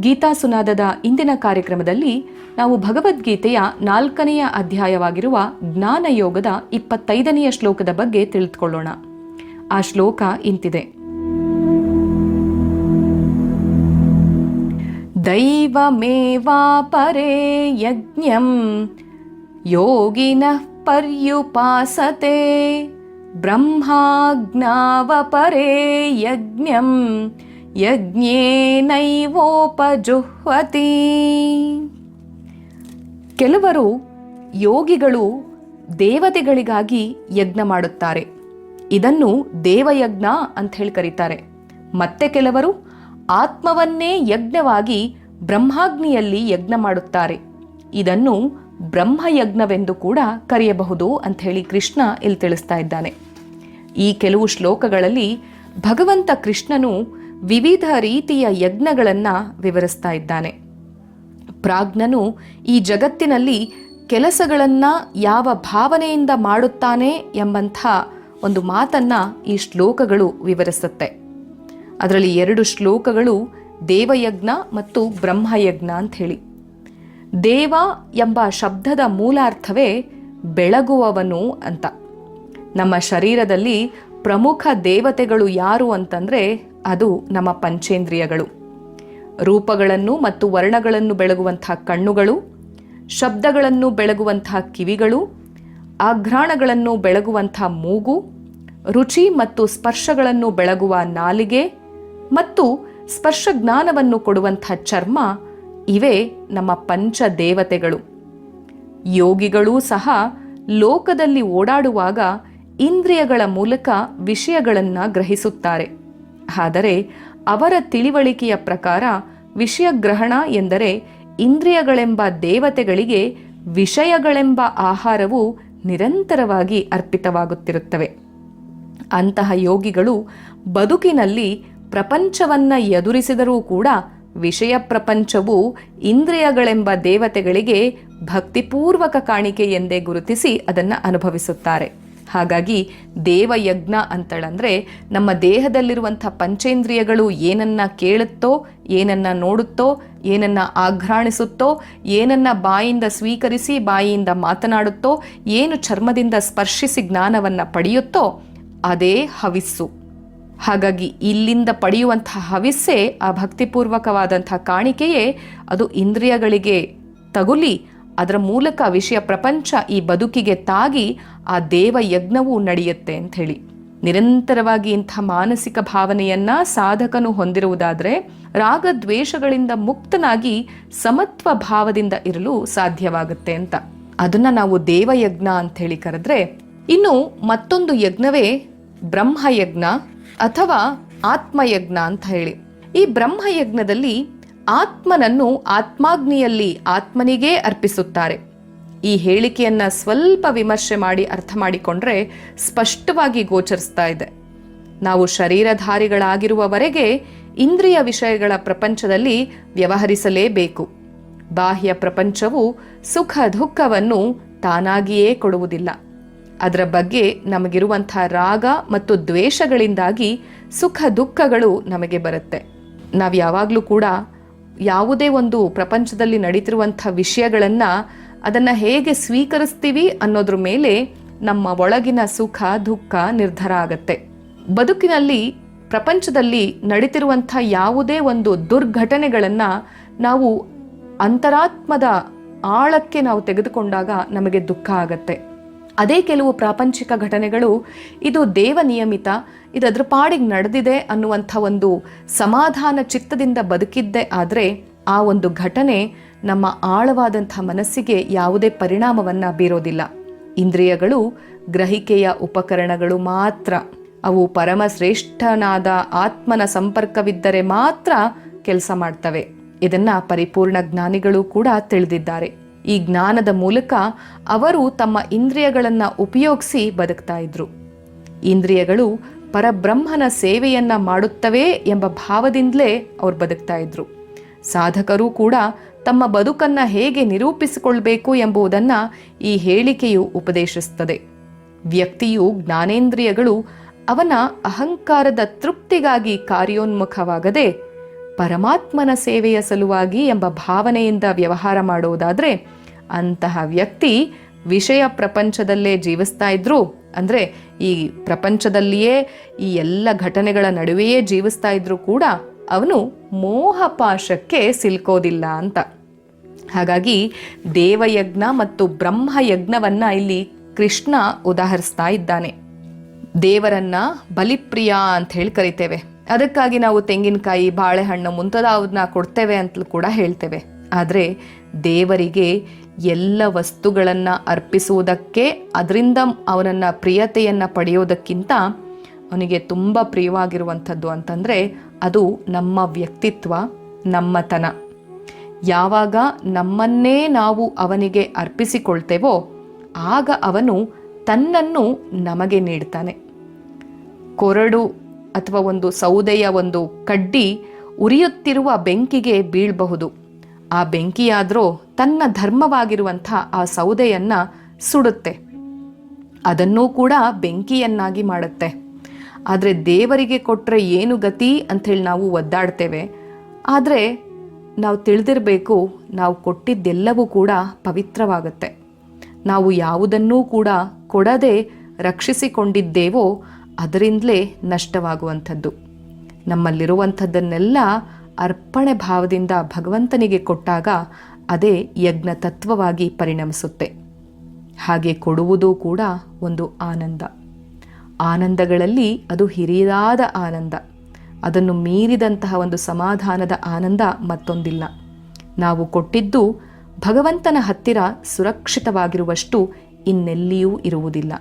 ಗೀತಾ ಸುನಾದದ ಇಂದಿನ ಕಾರ್ಯಕ್ರಮದಲ್ಲಿ ನಾವು ಭಗವದ್ಗೀತೆಯ ನಾಲ್ಕನೆಯ ಅಧ್ಯಾಯವಾಗಿರುವ ಜ್ಞಾನಯೋಗದ ಇಪ್ಪತ್ತೈದನೆಯ ಶ್ಲೋಕದ ಬಗ್ಗೆ ತಿಳಿದುಕೊಳ್ಳೋಣ. ಆ ಶ್ಲೋಕ ಇಂತಿದೆ. ದೈವಮೇವಾಪರೇ ಯಜ್ಞಂ, ಯೋಗಿನ ಪರ್ಯುಪಾಸತೆ, ಬ್ರಹ್ಮಾಜ್ಞಾವಪರೇ ಯಜ್ಞಂ ಯಜ್ಞೇನೈವೋಪಜುಹ್ವತಿ. ಕೆಲವರು ಯೋಗಿಗಳು ದೇವತೆಗಳಿಗಾಗಿ ಯಜ್ಞ ಮಾಡುತ್ತಾರೆ. ಇದನ್ನು ದೇವಯಜ್ಞ ಅಂತ ಹೇಳಿ ಕರೀತಾರೆ. ಮತ್ತೆ ಕೆಲವರು ಆತ್ಮವನ್ನೇ ಯಜ್ಞವಾಗಿ ಬ್ರಹ್ಮಾಗ್ನಿಯಲ್ಲಿ ಯಜ್ಞ ಮಾಡುತ್ತಾರೆ. ಇದನ್ನು ಬ್ರಹ್ಮಯಜ್ಞವೆಂದು ಕೂಡ ಕರೆಯಬಹುದು ಅಂತ ಹೇಳಿ ಕೃಷ್ಣ ಇಲ್ಲಿ ತಿಳಿಸ್ತಾ ಇದ್ದಾನೆ. ಈ ಕೆಲವು ಶ್ಲೋಕಗಳಲ್ಲಿ ಭಗವಂತ ಕೃಷ್ಣನು ವಿವಿಧ ರೀತಿಯ ಯಜ್ಞಗಳನ್ನು ವಿವರಿಸ್ತಾ ಇದ್ದಾನೆ. ಪ್ರಾಜ್ಞನು ಈ ಜಗತ್ತಿನಲ್ಲಿ ಕೆಲಸಗಳನ್ನು ಯಾವ ಭಾವನೆಯಿಂದ ಮಾಡುತ್ತಾನೆ ಎಂಬಂಥ ಒಂದು ಮಾತನ್ನ ಈ ಶ್ಲೋಕಗಳು ವಿವರಿಸುತ್ತೆ. ಅದರಲ್ಲಿ ಎರಡು ಶ್ಲೋಕಗಳು ದೇವಯಜ್ಞ ಮತ್ತು ಬ್ರಹ್ಮಯಜ್ಞ ಹೇಳಿ ದೇವ ಎಂಬ ಶಬ್ದದ ಮೂಲಾರ್ಥವೇ ಬೆಳಗುವವನು ಅಂತ. ನಮ್ಮ ಶರೀರದಲ್ಲಿ ಪ್ರಮುಖ ದೇವತೆಗಳು ಯಾರು ಅಂತಂದ್ರೆ ಅದು ನಮ್ಮ ಪಂಚೇಂದ್ರಿಯಗಳು. ರೂಪಗಳನ್ನು ಮತ್ತು ವರ್ಣಗಳನ್ನು ಬೆಳಗುವಂತಹ ಕಣ್ಣುಗಳು, ಶಬ್ದಗಳನ್ನು ಬೆಳಗುವಂತಹ ಕಿವಿಗಳು, ಆಘ್ರಾಣಗಳನ್ನು ಬೆಳಗುವಂಥ ಮೂಗು, ರುಚಿ ಮತ್ತು ಸ್ಪರ್ಶಗಳನ್ನು ಬೆಳಗುವ ನಾಲಿಗೆ ಮತ್ತು ಸ್ಪರ್ಶ ಜ್ಞಾನವನ್ನು ಕೊಡುವಂಥ ಚರ್ಮ ಇವೇ ನಮ್ಮ ಪಂಚ ದೇವತೆಗಳು ಯೋಗಿಗಳೂ ಸಹ ಲೋಕದಲ್ಲಿ ಓಡಾಡುವಾಗ ಇಂದ್ರಿಯಗಳ ಮೂಲಕ ವಿಷಯಗಳನ್ನು ಗ್ರಹಿಸುತ್ತಾರೆ. ಆದರೆ ಅವರ ತಿಳಿವಳಿಕೆಯ ಪ್ರಕಾರ ವಿಷಯ ಗ್ರಹಣ ಎಂದರೆ ಇಂದ್ರಿಯಗಳೆಂಬ ದೇವತೆಗಳಿಗೆ ವಿಷಯಗಳೆಂಬ ಆಹಾರವು ನಿರಂತರವಾಗಿ ಅರ್ಪಿತವಾಗುತ್ತಿರುತ್ತವೆ. ಅಂತಹ ಯೋಗಿಗಳು ಬದುಕಿನಲ್ಲಿ ಪ್ರಪಂಚವನ್ನ ಎದುರಿಸಿದರೂ ಕೂಡ ವಿಷಯ ಪ್ರಪಂಚವು ಇಂದ್ರಿಯಗಳೆಂಬ ದೇವತೆಗಳಿಗೆ ಭಕ್ತಿಪೂರ್ವಕ ಕಾಣಿಕೆ ಎಂದೇ ಗುರುತಿಸಿ ಅದನ್ನು ಅನುಭವಿಸುತ್ತಾರೆ. ಹಾಗಾಗಿ ದೇವಯಜ್ಞ ಅಂತಳಂದ್ರೆ ನಮ್ಮ ದೇಹದಲ್ಲಿರುವಂಥ ಪಂಚೇಂದ್ರಿಯಗಳು ಏನನ್ನ ಕೇಳುತ್ತೋ, ಏನನ್ನ ನೋಡುತ್ತೋ, ಏನನ್ನ ಆಘ್ರಾಣಿಸುತ್ತೋ, ಏನನ್ನ ಬಾಯಿಂದ ಸ್ವೀಕರಿಸಿ ಬಾಯಿಯಿಂದ ಮಾತನಾಡುತ್ತೋ, ಏನು ಚರ್ಮದಿಂದ ಸ್ಪರ್ಶಿಸಿ ಜ್ಞಾನವನ್ನ ಪಡೆಯುತ್ತೋ ಅದೇ ಹವಿಸ್ಸು. ಹಾಗಾಗಿ ಇಲ್ಲಿಂದ ಪಡೆಯುವಂತಹ ಹವಿಸ್ಸೇ ಆ ಭಕ್ತಿಪೂರ್ವಕವಾದಂಥ ಕಾಣಿಕೆಯೇ ಅದು ಇಂದ್ರಿಯಗಳಿಗೆ ತಗುಲಿ ಅದರ ಮೂಲಕ ವಿಷಯ ಪ್ರಪಂಚ ಈ ಬದುಕಿಗೆ ತಾಗಿ ಆ ದೇವ ಯಜ್ಞವೂ ನಡೆಯುತ್ತೆ ಅಂತ ಹೇಳಿ. ನಿರಂತರವಾಗಿ ಇಂಥ ಮಾನಸಿಕ ಭಾವನೆಯನ್ನ ಸಾಧಕನು ಹೊಂದಿರುವುದಾದರೆ ರಾಗದ್ವೇಷಗಳಿಂದ ಮುಕ್ತನಾಗಿ ಸಮತ್ವ ಭಾವದಿಂದ ಇರಲು ಸಾಧ್ಯವಾಗುತ್ತೆ ಅಂತ. ಅದನ್ನ ನಾವು ದೇವಯಜ್ಞ ಅಂತ ಹೇಳಿ ಕರೆದ್ರೆ ಇನ್ನು ಮತ್ತೊಂದು ಯಜ್ಞವೇ ಬ್ರಹ್ಮಯಜ್ಞ ಅಥವಾ ಆತ್ಮಯಜ್ಞ ಅಂತ ಹೇಳಿ. ಈ ಬ್ರಹ್ಮಯಜ್ಞದಲ್ಲಿ ಆತ್ಮನನ್ನು ಆತ್ಮಾಗ್ನಿಯಲ್ಲಿ ಆತ್ಮನಿಗೇ ಅರ್ಪಿಸುತ್ತಾರೆ. ಈ ಹೇಳಿಕೆಯನ್ನ ಸ್ವಲ್ಪ ವಿಮರ್ಶೆ ಮಾಡಿ ಅರ್ಥ ಮಾಡಿಕೊಂಡ್ರೆ ಸ್ಪಷ್ಟವಾಗಿ ಗೋಚರಿಸ್ತಾ ಇದೆ. ನಾವು ಶರೀರಧಾರಿಗಳಾಗಿರುವವರೆಗೆ ಇಂದ್ರಿಯ ವಿಷಯಗಳ ಪ್ರಪಂಚದಲ್ಲಿ ವ್ಯವಹರಿಸಲೇಬೇಕು. ಬಾಹ್ಯ ಪ್ರಪಂಚವು ಸುಖ ದುಃಖವನ್ನು ತಾನಾಗಿಯೇ ಕೊಡುವುದಿಲ್ಲ. ಅದರ ಬಗ್ಗೆ ನಮಗಿರುವಂಥ ರಾಗ ಮತ್ತು ದ್ವೇಷಗಳಿಂದಾಗಿ ಸುಖ ದುಃಖಗಳು ನಮಗೆ ಬರುತ್ತೆ. ನಾವು ಯಾವಾಗಲೂ ಕೂಡ ಯಾವುದೇ ಒಂದು ಪ್ರಪಂಚದಲ್ಲಿ ನಡೀತಿರುವಂಥ ವಿಷಯಗಳನ್ನು ಅದನ್ನು ಹೇಗೆ ಸ್ವೀಕರಿಸ್ತೀವಿ ಅನ್ನೋದ್ರ ಮೇಲೆ ನಮ್ಮ ಒಳಗಿನ ಸುಖ, ದುಃಖ, ನಿರ್ಧಾರ ಆಗತ್ತೆ. ಬದುಕಿನಲ್ಲಿ, ಪ್ರಪಂಚದಲ್ಲಿ ನಡೀತಿರುವಂಥ ಯಾವುದೇ ಒಂದು ದುರ್ಘಟನೆಗಳನ್ನು ನಾವು ಅಂತರಾತ್ಮದ ಆಳಕ್ಕೆ ನಾವು ತೆಗೆದುಕೊಂಡಾಗ ನಮಗೆ ದುಃಖ ಆಗತ್ತೆ. ಅದೇ ಕೆಲವು ಪ್ರಾಪಂಚಿಕ ಘಟನೆಗಳು, ಇದು ದೇವ ನಿಯಮಿತ, ಇದು ಅದ್ರ ಪಾಡಿಗೆ ನಡೆದಿದೆ ಅನ್ನುವಂಥ ಒಂದು ಸಮಾಧಾನ ಚಿತ್ತದಿಂದ ಬದುಕಿದ್ದೆ ಆದರೆ ಆ ಒಂದು ಘಟನೆ ನಮ್ಮ ಆಳವಾದಂಥ ಮನಸ್ಸಿಗೆ ಯಾವುದೇ ಪರಿಣಾಮವನ್ನು ಬೀರೋದಿಲ್ಲ. ಇಂದ್ರಿಯಗಳು, ಗ್ರಹಿಕೆಯ ಉಪಕರಣಗಳು ಮಾತ್ರ. ಅವು ಪರಮಶ್ರೇಷ್ಠನಾದ ಆತ್ಮನ ಸಂಪರ್ಕವಿದ್ದರೆ ಮಾತ್ರ ಕೆಲಸ ಮಾಡ್ತವೆ. ಇದನ್ನು ಪರಿಪೂರ್ಣ ಜ್ಞಾನಿಗಳು ಕೂಡ ತಿಳಿದಿದ್ದಾರೆ. ಈ ಜ್ಞಾನದ ಮೂಲಕ ಅವರು ತಮ್ಮ ಇಂದ್ರಿಯಗಳನ್ನು ಉಪಯೋಗಿಸಿ ಬದುಕ್ತಾ ಇದ್ರು. ಇಂದ್ರಿಯಗಳು ಪರಬ್ರಹ್ಮನ ಸೇವೆಯನ್ನು ಮಾಡುತ್ತವೆ ಎಂಬ ಭಾವದಿಂದಲೇ ಅವ್ರು ಬದುಕ್ತಾ ಇದ್ರು. ಸಾಧಕರು ಕೂಡ ತಮ್ಮ ಬದುಕನ್ನ ಹೇಗೆ ನಿರೂಪಿಸಿಕೊಳ್ಬೇಕು ಎಂಬುದನ್ನು ಈ ಹೇಳಿಕೆಯು ಉಪದೇಶಿಸುತ್ತದೆ ವ್ಯಕ್ತಿಯು ಜ್ಞಾನೇಂದ್ರಿಯಗಳು ಅವನ ಅಹಂಕಾರದ ತೃಪ್ತಿಗಾಗಿ ಕಾರ್ಯೋನ್ಮುಖವಾಗದೆ ಪರಮಾತ್ಮನ ಸೇವೆಯ ಸಲುವಾಗಿ ಎಂಬ ಭಾವನೆಯಿಂದ ವ್ಯವಹಾರ ಮಾಡುವುದಾದರೆ ಅಂತಹ ವ್ಯಕ್ತಿ ವಿಷಯ ಪ್ರಪಂಚದಲ್ಲೇ ಜೀವಿಸ್ತಾ ಇದ್ರು, ಅಂದರೆ ಈ ಪ್ರಪಂಚದಲ್ಲಿಯೇ ಈ ಎಲ್ಲ ಘಟನೆಗಳ ನಡುವೆಯೇ ಜೀವಿಸ್ತಾ ಇದ್ರು ಕೂಡ ಅವನು ಮೋಹಪಾಶಕ್ಕೆ ಸಿಲ್ಕೋದಿಲ್ಲ ಅಂತ. ಹಾಗಾಗಿ ದೇವಯಜ್ಞ ಮತ್ತು ಬ್ರಹ್ಮಯಜ್ಞವನ್ನು ಇಲ್ಲಿ ಕೃಷ್ಣ ಉದಾಹರಿಸ್ತಾ ಇದ್ದಾನೆ. ದೇವರನ್ನ ಬಲಿಪ್ರಿಯ ಅಂತ ಹೇಳಿ ಕರಿತೇವೆ. ಅದಕ್ಕಾಗಿ ನಾವು ತೆಂಗಿನಕಾಯಿ, ಬಾಳೆಹಣ್ಣು ಮುಂತಾದವನ್ನ ಕೊಡ್ತೇವೆ ಅಂತಲೂ ಕೂಡ ಹೇಳ್ತೇವೆ. ಆದರೆ ದೇವರಿಗೆ ಎಲ್ಲ ವಸ್ತುಗಳನ್ನು ಅರ್ಪಿಸುವುದಕ್ಕೆ, ಅದರಿಂದ ಅವನನ್ನ ಪ್ರಿಯತೆಯನ್ನು ಪಡೆಯೋದಕ್ಕಿಂತ ಅವನಿಗೆ ತುಂಬ ಪ್ರಿಯವಾಗಿರುವಂಥದ್ದು ಅಂತಂದರೆ ಅದು ನಮ್ಮ ವ್ಯಕ್ತಿತ್ವ, ನಮ್ಮತನ. ಯಾವಾಗ ನಮ್ಮನ್ನೇ ನಾವು ಅವನಿಗೆ ಅರ್ಪಿಸಿಕೊಳ್ತೇವೋ, ಆಗ ಅವನು ತನ್ನನ್ನು ನಮಗೆ ನೀಡ್ತಾನೆ. ಕೊರಡು ಅಥವಾ ಒಂದು ಸೌದೆಯ ಒಂದು ಕಡ್ಡಿ ಉರಿಯುತ್ತಿರುವ ಬೆಂಕಿಗೆ ಬೀಳಬಹುದು. ಆ ಬೆಂಕಿಯಾದರೂ ತನ್ನ ಧರ್ಮವಾಗಿರುವಂಥ ಆ ಸೌದೆಯನ್ನು ಸುಡುತ್ತೆ. ಅದನ್ನೂ ಕೂಡ ಬೆಂಕಿಯನ್ನಾಗಿ ಮಾಡುತ್ತೆ. ಆದರೆ ದೇವರಿಗೆ ಕೊಟ್ಟರೆ ಏನು ಗತಿ ಅಂಥೇಳಿ ನಾವು ಒದ್ದಾಡ್ತೇವೆ. ಆದರೆ ನಾವು ತಿಳಿದಿರಬೇಕು ನಾವು ಕೊಟ್ಟಿದ್ದೆಲ್ಲವೂ ಕೂಡ ಪವಿತ್ರವಾಗುತ್ತೆ. ನಾವು ಯಾವುದನ್ನೂ ಕೂಡ ಕೊಡದೆ ರಕ್ಷಿಸಿಕೊಂಡಿದ್ದೇವೋ ಅದರಿಂದಲೇ ನಷ್ಟವಾಗುವಂಥದ್ದು. ನಮ್ಮಲ್ಲಿರುವಂಥದ್ದನ್ನೆಲ್ಲ ಅರ್ಪಣೆ ಭಾವದಿಂದ ಭಗವಂತನಿಗೆ ಕೊಟ್ಟಾಗ ಅದೇ ಯಜ್ಞ ತತ್ವವಾಗಿ ಪರಿಣಮಿಸುತ್ತೆ. ಹಾಗೆ ಕೊಡುವುದೂ ಕೂಡ ಒಂದು ಆನಂದ. ಆನಂದಗಳಲ್ಲಿ ಅದು ಹಿರಿದಾದ ಆನಂದ. ಅದನ್ನು ಮೀರಿದಂತಹ ಒಂದು ಸಮಾಧಾನದ ಆನಂದ ಮತ್ತೊಂದಿಲ್ಲ. ನಾವು ಕೊಟ್ಟಿದ್ದು ಭಗವಂತನ ಹತ್ತಿರ ಸುರಕ್ಷಿತವಾಗಿರುವಷ್ಟು ಇನ್ನೆಲ್ಲಿಯೂ ಇರುವುದಿಲ್ಲ.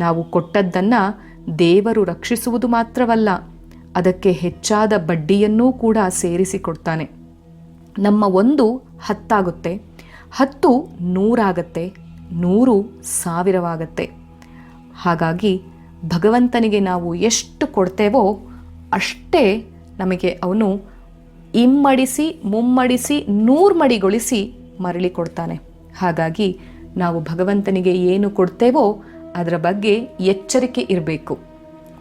ನಾವು ಕೊಟ್ಟದ್ದನ್ನು ದೇವರು ರಕ್ಷಿಸುವುದು ಮಾತ್ರವಲ್ಲ, ಅದಕ್ಕೆ ಹೆಚ್ಚಾದ ಬಡ್ಡಿಯನ್ನೂ ಕೂಡ ಸೇರಿಸಿಕೊಡ್ತಾನೆ. ನಮ್ಮ ಒಂದು ಹತ್ತಾಗುತ್ತೆ, ಹತ್ತು ನೂರಾಗತ್ತೆ, ನೂರು ಸಾವಿರವಾಗತ್ತೆ. ಹಾಗಾಗಿ ಭಗವಂತನಿಗೆ ನಾವು ಎಷ್ಟು ಕೊಡ್ತೇವೋ ಅಷ್ಟೇ ನಮಗೆ ಅವನು ಇಮ್ಮಡಿಸಿ, ಮುಮ್ಮಡಿಸಿ, ನೂರ್ಮಡಿಗೊಳಿಸಿ ಮರಳಿ ಕೊಡ್ತಾನೆ. ಹಾಗಾಗಿ ನಾವು ಭಗವಂತನಿಗೆ ಏನು ಕೊಡ್ತೇವೋ ಅದರ ಬಗ್ಗೆ ಎಚ್ಚರಿಕೆ ಇರಬೇಕು.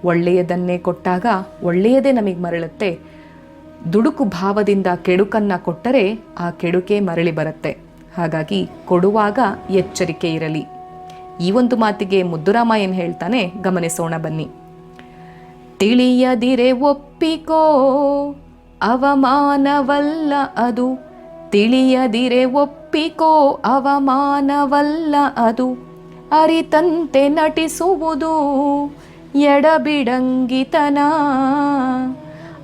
ಒಳ್ಳೆಯದನ್ನೇ ಕೊಟ್ಟಾಗ ಒಳ್ಳೆಯದೇ ನಮಗೆ ಮರಳುತ್ತೆ. ದುಡುಕು ಭಾವದಿಂದ ಕೆಡುಕನ್ನ ಕೊಟ್ಟರೆ ಆ ಕೆಡುಕೆ ಮರಳಿ ಬರುತ್ತೆ. ಹಾಗಾಗಿ ಕೊಡುವಾಗ ಎಚ್ಚರಿಕೆ ಇರಲಿ. ಈ ಒಂದು ಮಾತಿಗೆ ಮುದ್ದುರಾಮ ಏನು ಹೇಳ್ತಾನೆ, ಗಮನಿಸೋಣ ಬನ್ನಿ. ತಿಳಿಯದಿರೆ ಒಪ್ಪಿಕೋ, ಅವಮಾನವಲ್ಲ ಅದು. ತಿಳಿಯದಿರೆ ಒಪ್ಪಿಕೋ, ಅವಮಾನವಲ್ಲ ಅದು. ಅರಿತಂತೆ ನಟಿಸುವುದು ಎಡಬಿಡಂಗಿತನ.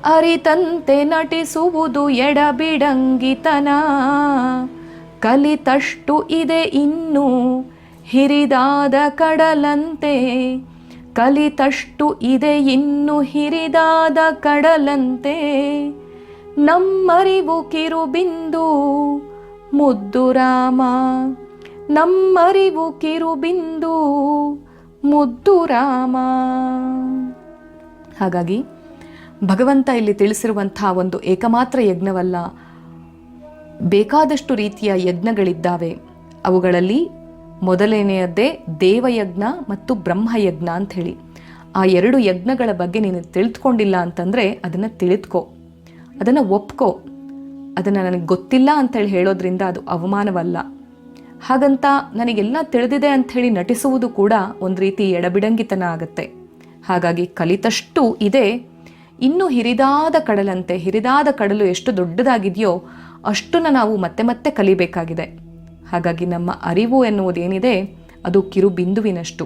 ಅರಿತಂತೆ ನಟಿಸುವುದು ಎಡಬಿಡಂಗಿತನ. ಕಲಿತಷ್ಟು ಇದೆ ಇನ್ನು ಹಿರಿದಾದ ಕಡಲಂತೆ. ಕಲಿತಷ್ಟು ಇದೆ ಇನ್ನು ಹಿರಿದಾದ ಕಡಲಂತೆ. ನಮ್ಮರಿವು ಕಿರುಬಿಂದು ಮುದ್ದು ರಾಮ ನಮ್ಮರಿವು ಕಿರುಬಿಂದು. ಮುದ್ದು ರಾಮ. ಹಾಗಾಗಿ ಭಗವಂತ ಇಲ್ಲಿ ತಿಳಿಸಿರುವಂತಹ ಒಂದು ಏಕಮಾತ್ರ ಯಜ್ಞವಲ್ಲ, ಬೇಕಾದಷ್ಟು ರೀತಿಯ ಯಜ್ಞಗಳಿದ್ದಾವೆ. ಅವುಗಳಲ್ಲಿ ಮೊದಲನೆಯದ್ದೇ ದೇವಯಜ್ಞ ಮತ್ತು ಬ್ರಹ್ಮಯಜ್ಞ ಹೇಳಿ ಆ ಎರಡು ಯಜ್ಞಗಳ ಬಗ್ಗೆ ನೀನು ತಿಳಿದುಕೊಂಡಿಲ್ಲ ಅಂತಂದರೆ ಅದನ್ನು ತಿಳಿದುಕೋ. ಅದನ್ನು ಒಪ್ಕೋ. ಅದನ್ನು ನನಗೆ ಗೊತ್ತಿಲ್ಲ ಅಂತೇಳಿ ಹೇಳೋದ್ರಿಂದ ಅದು ಅವಮಾನವಲ್ಲ. ಹಾಗಂತ ನನಗೆಲ್ಲ ತಿಳಿದಿದೆ ಅಂಥೇಳಿ ನಟಿಸುವುದು ಕೂಡ ಒಂದು ರೀತಿ ಎಡಬಿಡಂಗಿತನ ಆಗುತ್ತೆ. ಹಾಗಾಗಿ ಕಲಿತಷ್ಟು ಇದೆ. ಇನ್ನು ಹಿರಿದಾದ ಕಡಲಂತೆ, ಹಿರಿದಾದ ಕಡಲು ಎಷ್ಟು ದೊಡ್ಡದಾಗಿದೆಯೋ ಅಷ್ಟನ್ನು ನಾವು ಮತ್ತೆ ಮತ್ತೆ ಕಲಿಬೇಕಾಗಿದೆ. ಹಾಗಾಗಿ ನಮ್ಮ ಅರಿವು ಎನ್ನುವುದೇನಿದೆ, ಅದು ಕಿರು ಬಿಂದುವಿನಷ್ಟು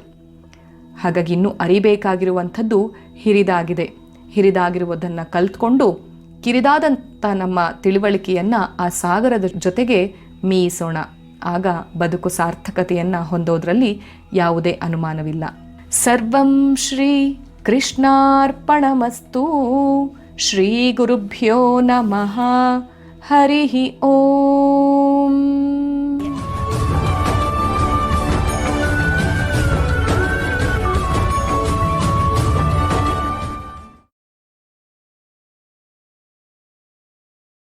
ಹಾಗಾಗಿ ಇನ್ನೂ ಅರಿಬೇಕಾಗಿರುವಂಥದ್ದು ಹಿರಿದಾಗಿದೆ. ಹಿರಿದಾಗಿರುವುದನ್ನು ಕಲ್ತ್ಕೊಂಡು ಕಿರಿದಾದಂಥ ನಮ್ಮ ತಿಳುವಳಿಕೆಯನ್ನು ಆ ಸಾಗರದ ಜೊತೆಗೆ ಮೀಸೋಣ. ಆಗ ಬದುಕು ಸಾರ್ಥಕತೆಯನ್ನು ಹೊಂದೋದ್ರಲ್ಲಿ ಯಾವುದೇ ಅನುಮಾನವಿಲ್ಲ. ಸರ್ವಂ ಶ್ರೀ ಕೃಷ್ಣಾರ್ಪಣಮಸ್ತು. ಶ್ರೀ ಗುರುಭ್ಯೋ ನಮಃ. ಹರಿ ಓಂ.